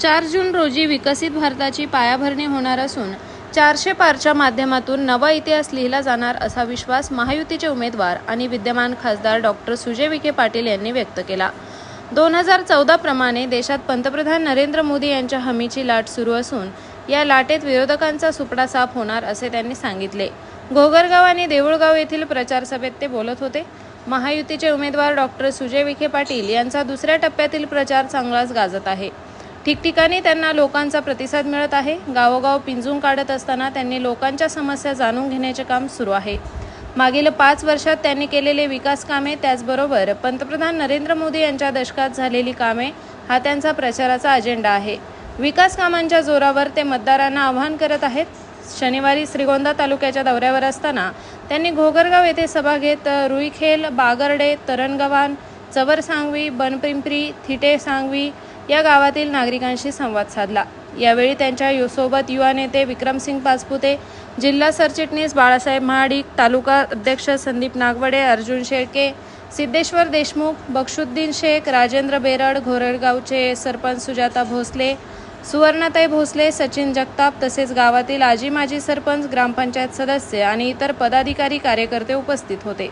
चार जून रोजी विकसित भारताची पायाभरणी होणार असून चारशे पारच्या माध्यमातून नवा इतिहास लिहिला जाणार असा विश्वास महायुतीचे उमेदवार आणि विद्यमान खासदार डॉक्टर सुजय विखे पाटील यांनी व्यक्त केला. दोन हजार चौदा प्रमाणे देशात पंतप्रधान नरेंद्र मोदी यांच्या हमीची लाट सुरू असून या लाटेत विरोधकांचा सुपडा साफ होणार असे त्यांनी सांगितले. घोगरगाव आणि देऊळगाव येथील प्रचार सभेत ते बोलत होते. महायुतीचे उमेदवार डॉक्टर सुजय विखे पाटील यांचा दुसऱ्या टप्प्यातील प्रचार चांगलाच गाजत आहे. ठिकठिकाणी त्यांना लोकांचा प्रतिसाद मिळत आहे. गावोगाव पिंजून काढत असताना त्यांनी लोकांच्या समस्या जाणून घेण्याचे काम सुरू आहे. मागील पाच वर्षात त्यांनी केलेले विकास कामे त्याचबरोबर पंतप्रधान नरेंद्र मोदी यांच्या दशकात झालेली कामे हा त्यांचा प्रचाराचा अजेंडा आहे. विकास कामांच्या जोरावर ते मतदारांना आवाहन करत आहेत. शनिवारी श्रीगोंदा तालुक्याच्या दौऱ्यावर असताना त्यांनी घोगरगाव येथे सभा घेत रुईखेल बागर्डे तरणगव्हाण चवर सांगवी बनपिंपरी थिटे सांगवी या गावातील नागरिकांशी संवाद साधला. यावेळी त्यांच्या युसोबत युवा नेते विक्रमसिंग पाचपुते जिल्हा सरचिटणीस बाळासाहेब महाडिक तालुका अध्यक्ष संदीप नागवडे अर्जुन शेळके सिद्धेश्वर देशमुख बक्षुद्दीन शेख राजेंद्र बेरड घोरडगावचे सरपंच सुजाता भोसले सुवर्णाताई भोसले सचिन जगताप तसेच गावातील आजी माजी सरपंच ग्रामपंचायत सदस्य आणि इतर पदाधिकारी कार्यकर्ते उपस्थित होते.